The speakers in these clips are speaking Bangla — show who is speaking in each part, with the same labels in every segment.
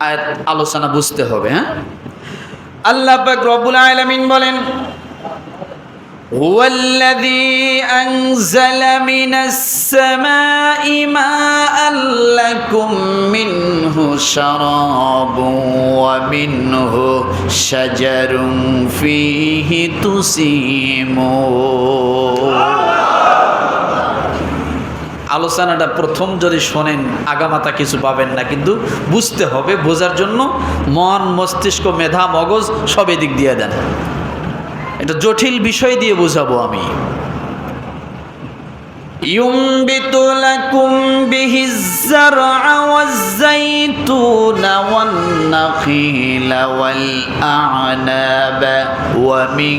Speaker 1: আয়াত আলোচনা বুঝতে হবে হ্যাঁ আল্লাহ পাক রব্বুল আলামিন বলেন هو الذي أنزل من السماء ماء لكم منه شراب ومنه شجر فيه تسيمون আলোচনাটা প্রথম যদি শোনেন আগামাতা কিছু পাবেন না কিন্তু বুঝতে হবে বোঝার জন্য মন মস্তিষ্ক মেধা মগজ সব এদিক দিয়ে দেন এটা জটিল বিষয় দিয়ে বোঝাবো আমি ينبت لكم به الزرع والزيتون والنخيل والأعناب ومن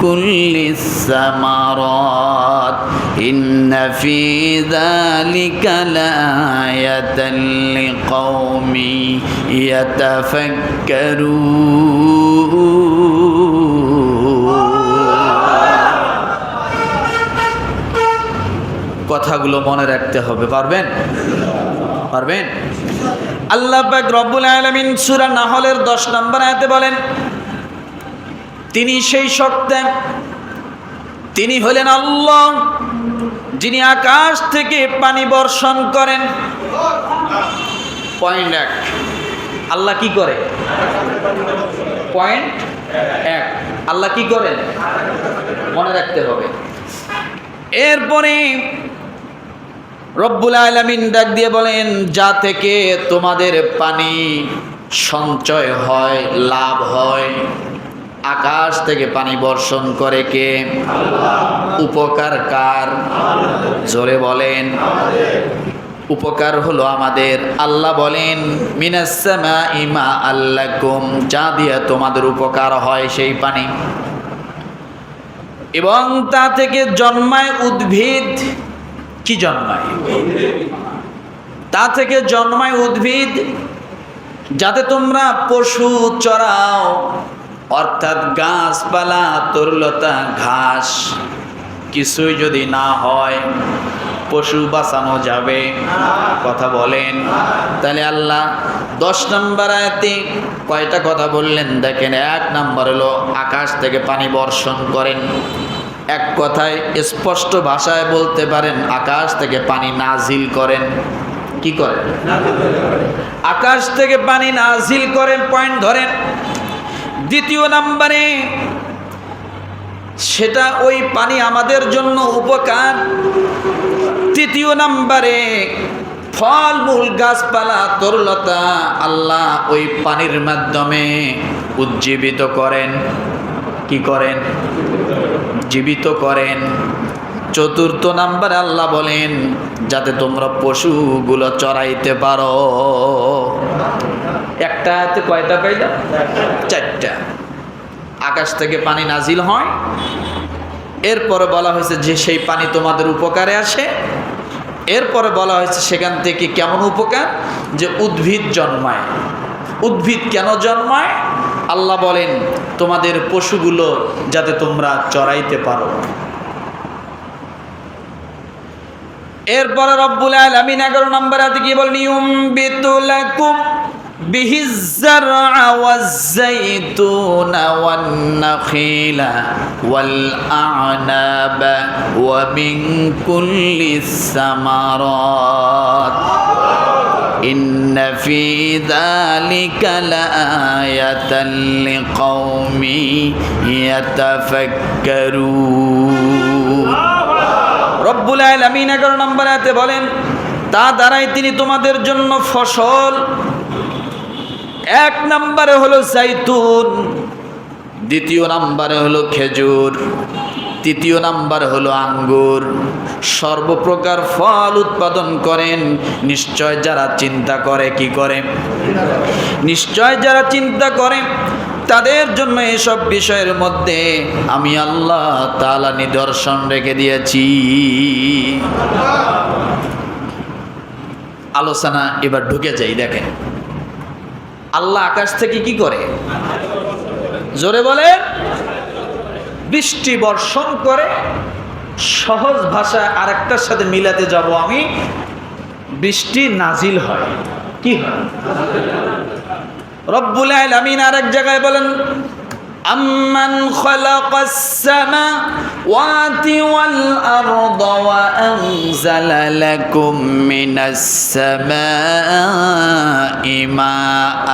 Speaker 1: كل الثمرات إن في ذلك لآية لقوم يتفكرون কথাগুলো মনে রাখতে হবে পারবেন পারবেন আল্লাহ পাক রব্বুল আলামিন সূরা নাহলের 10 নম্বর আয়াতে বলেন তিনি সেই সত্তা তিনি হলেন আল্লাহ যিনি আকাশ থেকে পানি বর্ষণ করেন। পয়েন্ট এক। আল্লাহ কি করে? পয়েন্ট এক। আল্লাহ কি করেন? মনে রাখতে হবে। এরপরে রব্বুল আলমিন ডাক দিয়ে বলেন, যা থেকে তোমাদের পানি সঞ্চয় হয়, লাভ হয় আকাশ থেকে পানি বর্ষণ করে কে? উপকার কার? জোরে বলেন। উপকার হলো আমাদের। আল্লাহ বলেন মিনাসমা ইমা আল্লাকুম যা দিয়ে তোমাদের উপকার হয় সেই পানি। এবং তা থেকে জন্মায় উদ্ভিদ। কি জন্মায়? তা থেকে জন্মায় উদ্ভিদ যাতে তোমরা পশু চড়াও। অর্থাৎ গাছপালা, তরুলতা, ঘাস কিছুই যদি না হয়, পশু বাঁচানো যাবে। কথা বলেন। তাহলে আল্লাহ দশ নম্বর আয়াতে কয়টা কথা বললেন? দেখেন, এক নম্বর হলো আকাশ থেকে পানি বর্ষণ করেন। এক কথায় স্পষ্ট ভাষায় বলতে পারেন, আকাশ থেকে পানি নাজিল করেন। কি করেন? আকাশ থেকে পানি নাজিল করেন, পয়েন্ট ধরেন। দ্বিতীয় নাম্বারে, সেটা ওই পানি আমাদের জন্য উপকার। তৃতীয় নাম্বারে ফল মূল গাছপালা, তরলতা আল্লাহ ওই পানির মাধ্যমে উজ্জীবিত করেন। কি করেন? জীবিত করেন। চতুর্থ নাম্বারে আল্লাহ বলেন, যাতে তোমরা পশুগুলো চড়াইতে পারো। একটা হাতে কয়টা পাইলাম চারটা। আকাশ থেকে পানি নাজিল হয়। এরপরে বলা হয়েছে যে সেই পানি তোমাদের উপকারে আসে। এরপরে বলা হয়েছে সেখান থেকে কেমন উপকার? যে উদ্ভিদ জন্মায়। উদ্ভিদ কেন জন্মায়? আল্লাহ বলেন, তোমাদের পশুগুলো যাতে তোমরা চড়াইতে পারো। এরপরে রব্বুল আলামিন এগারো নম্বর হাতে কি বলেন? به الزرع والزيتون والنخيل والأعناب ومن كل الثمرات إن في ذلك لآية لقوم يتفكرون রব্বুল আলামিন এগারো নম্বর আয়াতে বলেন তা দ্বারাই তিনি তোমাদের জন্য ফসল এক নম্বরে হলো জাইতুন, দ্বিতীয় নম্বরে হলো খেজুর, তৃতীয় নাম্বার হলো আঙ্গুর। সর্বপ্রকার ফল উৎপাদন করেন, নিশ্চয় যারা চিন্তা করে কি করে? নিশ্চয় যারা চিন্তা করে, তাদের জন্য এসব বিষয়ের মধ্যে আমি আল্লাহ তালা নিদর্শন রেখে দিয়েছি। আলোচনা এবার ঢুকে যাই, দেখেন। আল্লাহ আকাশ থেকে কি করে? জোরে বলে বৃষ্টি বর্ষণ করে সহজ ভাষায় আরেকটার সাথে মিলাতে যাব আমি। বৃষ্টি নাজিল হয়। কি হয়? রব্বুল আলমিন আরেক জায়গায় বলেন أمن خلق السماوات والأرض وأنزل لكم من السماء ماء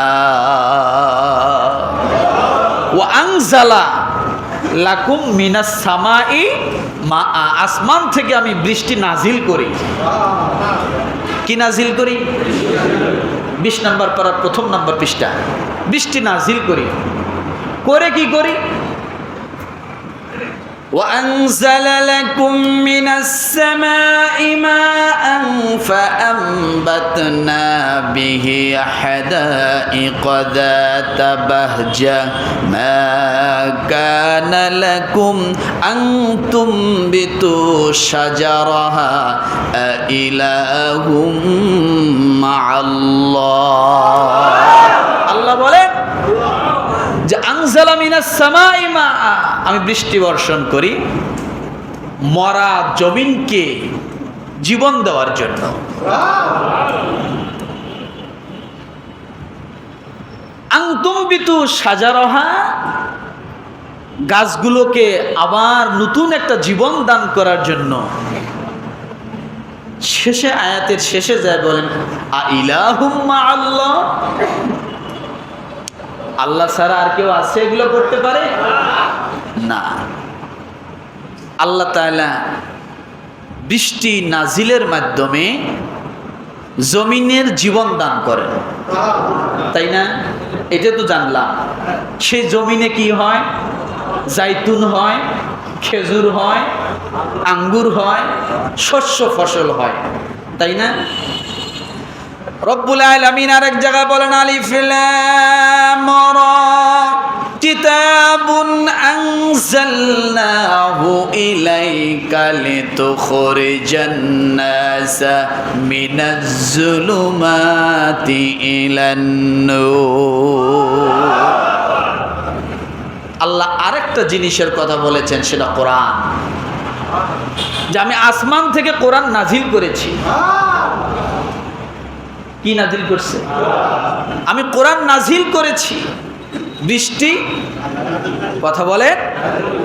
Speaker 1: وأنزل লাকুম মিনাস সামাই মা আসমান থেকে আমি বৃষ্টি নাজিল করি কি নাজিল করি বিশ নম্বর পাড়ার প্রথম নম্বর পৃষ্ঠা বৃষ্টি নাজিল করি করে কি করি وأنزل لكم من السماء ماء فأنبتنا به حدائق ذات بهجة ما كان لكم أن تنبتوا شجرها أإله مع الله الله বলেন আমি বৃষ্টি বর্ষণ করি মরা জমিনকে জীবন দেওয়ার জন্য। গাছগুলোকে আবার নতুন একটা জীবন দান করার জন্য। শেষে আয়াতের শেষে যায় বলেন আল্লাহ? আল্লাহ ছাড়া আর কেউ আছে এগুলো করতে পারে? না। আল্লাহ তাআলা বৃষ্টি নাজিলের মাধ্যমে জমিনের জীবন দান করেন। তাই না? এটা তো জানলাম। সে জমিনে কি হয়? জাইতুন হয়, খেজুর হয়, আঙ্গুর হয়, শস্য ফসল হয়। তাই না? রব্বুল আলামিন আরেক জায়গায় বলেন, আলিফ লাম কিতাবুন আনজালনাহু ইলাইকা লিতুখরিজান নাসা মিনাজ জুলুমাতি ইলান আল্লাহ আরেকটা জিনিসের কথা বলেছেন, সেটা কোরআন। যে আমি আসমান থেকে কোরআন নাজিল করেছি। কি নাজিল করছে? আমি কোরআন নাজিল করেছি। বৃষ্টি, কথা বলে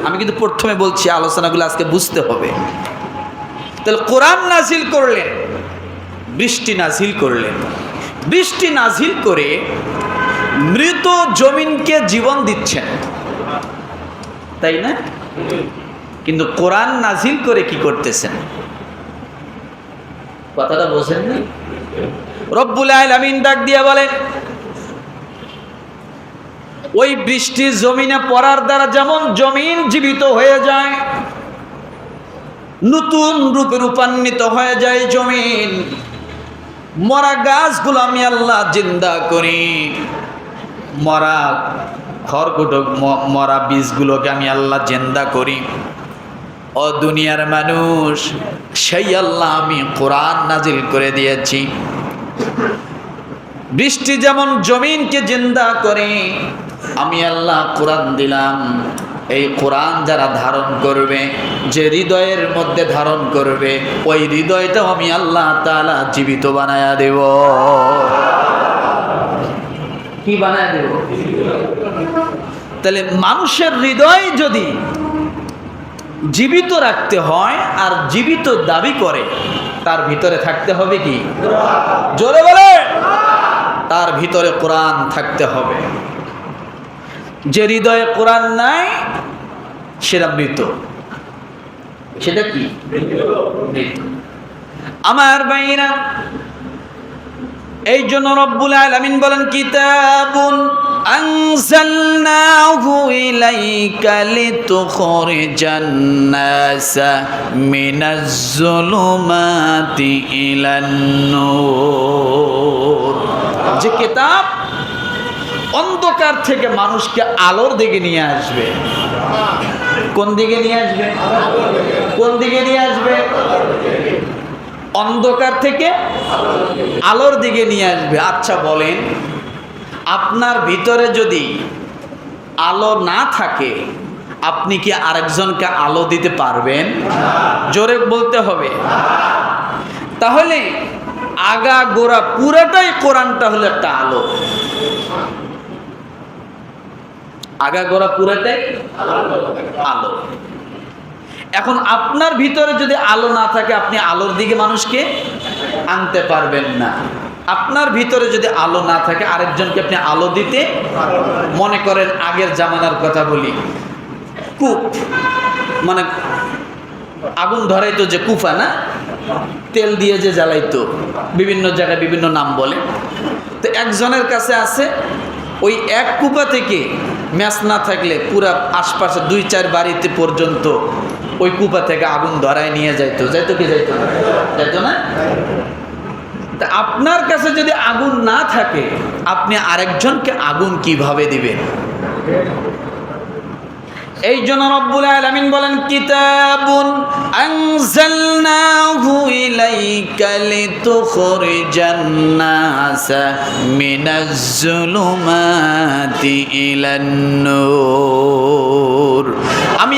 Speaker 1: আমি কিন্তু প্রথমে বলছি, আলোচনাগুলো আজকে বুঝতে হবে। তাহলে কোরআন নাজিল করলেন, বৃষ্টি নাজিল করলেন। বৃষ্টি নাজিল করে মৃত জমিনকে জীবন দিচ্ছেন। তাই না? কিন্তু কোরআন নাজিল করে কি করতেছেন? কথাটা বোঝেন না? রব্বুল আলামিন ডাক দিয়ে বলেন ওই বৃষ্টি জমিনে পড়ার দ্বারা যেমন জমিন জীবিত হয়ে যায়, নতুন রূপে রূপান্বিত হয়ে যায় জমিন, মরা গাছগুলো আমি আল্লাহ জিন্দা করি, মরা খড়কুটো মরা বীজগুলোকে আমি আল্লাহ জিন্দা করি। ও দুনিয়ার মানুষ, সেই আল্লাহ আমি কোরআন নাজিল করে দিয়েছি। বৃষ্টি যেমন জমিনকে জিন্দা করে, আমি আল্লাহ কোরআন দিলাম। এই কোরআন যারা ধারণ করবে, যে হৃদয়ের মধ্যে ধারণ করবে, ওই হৃদয়টাও আমি আল্লাহ তালা জীবিত বানায়া দেব। কি বানায় দেব? তাহলে মানুষের হৃদয় যদি জীবিত রাখতে হয় আর জীবিত দাবি করে, তার ভিতরে থাকতে হবে কি? জোরে বলে। তার ভিতরে কোরআন থাকতে হবে। যে হৃদয়ে কোরআন নাই, সেটা মৃত সেটা কি? আমার বাইরা এই জন্য রব্বুল আলামিন বলেন, কিতাবুন আনজালনাহু ইলাইকা লিতুখরিজান নাসা মিনাজ জুলুমাতি ইলান নূর। যে কিতাব অন্ধকার থেকে মানুষকে আলোর দিকে নিয়ে আসবে। কোন দিকে নিয়ে আসবে? কোন দিকে নিয়ে আসবে? অন্ধকার থেকে আলোর দিকে নিয়ে আসবে। আচ্ছা বলেন, আপনার ভিতরে যদি আলো না থাকে, আপনি কি আরেকজনকে আলো দিতে পারবেন? জোরে বলতে হবে। তাহলে আগা গোড়া পুরাটাই কোরআনটা হলো একটা আলো। আগাগোড়া পুরাটাই আলো। এখন আপনার ভিতরে যদি আলো না থাকে, আপনি আলোর দিকে মানুষকে আনতে পারবেন না। আপনার ভিতরে যদি আলো না থাকে, আরেকজনকে আপনি আলো দিতে মনে করেন, আগের জামানার কথা বলি। কূপ মানে আগুন ধরাইতো যে কুফা না? তেল দিয়ে যে জ্বালাইতো, বিভিন্ন জায়গায় বিভিন্ন নাম বলে। তো একজনের কাছে আছে, ওই এক কুপা থেকে ম্যাচ না থাকলে পুরা আশপাশে দুই চার বাড়িতে পর্যন্ত ওই কুপা থেকে আগুন ধরায় নিয়ে যাইতো। যাইতো কি যাইতো? যাইতো না? তা আপনার কাছে যদি আগুন না থাকে, আপনি আরেকজনকে আগুন কীভাবে দিবেন? এই জন্য রব্বুল আলামিন বলেন, কিতাবুন আনজালনাহু ইলাইকা লিতুখরিজান নাসা মিনাজ জুলুমাতি ইলান নূর।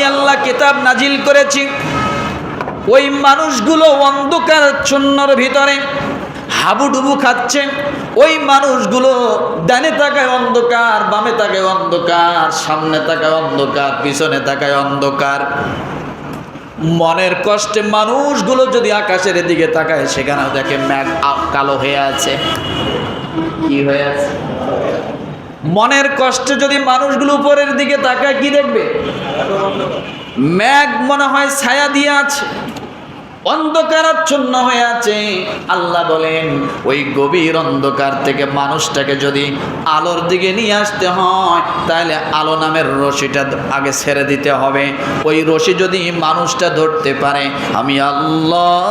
Speaker 1: আল্লাহ কিতাব নাজিল করেছি। ওই মানুষগুলো অন্ধকার অন্ধকারচ্ছন্নর ভিতরে হাবুডুবু খাচ্ছে। ওই মানুষগুলো ডানে তাকায় অন্ধকার, বামে তাকায় অন্ধকার, সামনে তাকায় অন্ধকার, পিছনে তাকায় অন্ধকার। মনের কষ্টে মানুষগুলো যদি আকাশের দিকে তাকায়, সেখানেও দেখে ম্যাঘ আ- কালো হয়ে আছে। কি হয়ে আছে? মনের কষ্টে যদি মানুষগুলো উপরের দিকে তাকায়, কি দেখবে? ম্যাঘ মনে হয় ছায়া দিয়ে আছে অন্ধকারাচ্ছন্ন হয়ে আছে। আল্লাহ বলেন, ওই গভীর অন্ধকার থেকে মানুষটাকে যদি আলোর দিকে নিয়ে আসতে হয়, তাহলে আলো নামের রশিটা আগে ছেড়ে দিতে হবে। ওই রশি যদি মানুষটা ধরতে পারে, আমি আল্লাহ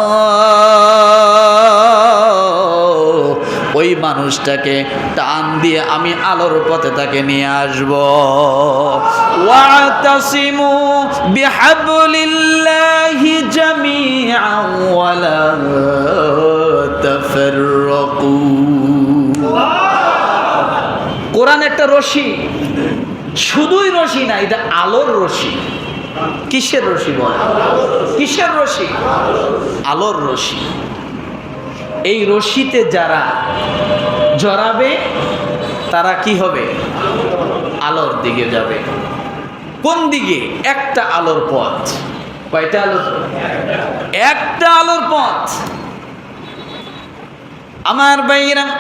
Speaker 1: ওই মানুষটাকে টান দিয়ে আমি আলোর পথে তাকে নিয়ে আসব। ওয়াতাসিমু বিহাবলিল্লাহি জামিআন ওয়ালা তাফাররাকু। কোরআন একটা রশি, শুধুই রশি না, এটা আলোর রশি। কিসের রশি বল কিসের রশি? আলোর রশি। এই রশিতে যারা জড়াবে, তারা কি হবে? আলোর দিকে যাবে। কোন দিকে? একটা আলোর পথ। কয়টা আলোর একটা আলোর পথ। আমার ভাইয়েরা,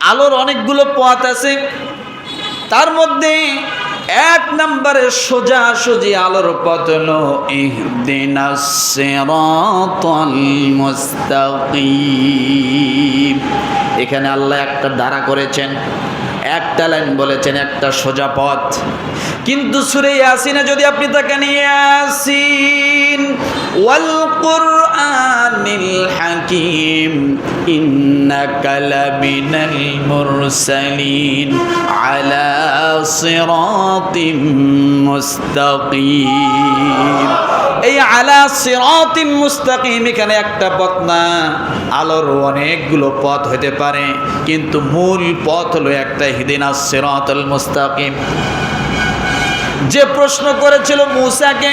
Speaker 1: আলোর অনেকগুলো পথ আছে। তার মধ্যে এক নম্বরে সোজা সুজি আলোর পতন এখানে আল্লাহ একটা ধারা করেছেন, একটা লাইন বলেছেন, একটা সোজা পথ। কিন্তু সুরে ইয়াসিনে যদি আপনি তাকে নিয়ে আসিন এই মুস্তাকিম এখানে একটা পথ না, আলোর অনেকগুলো পথ হতে পারে, কিন্তু মূল পথ হলো একটা হিদিনা সিরাতুল মুস্তাকিম। যে প্রশ্ন করেছিল মূসাকে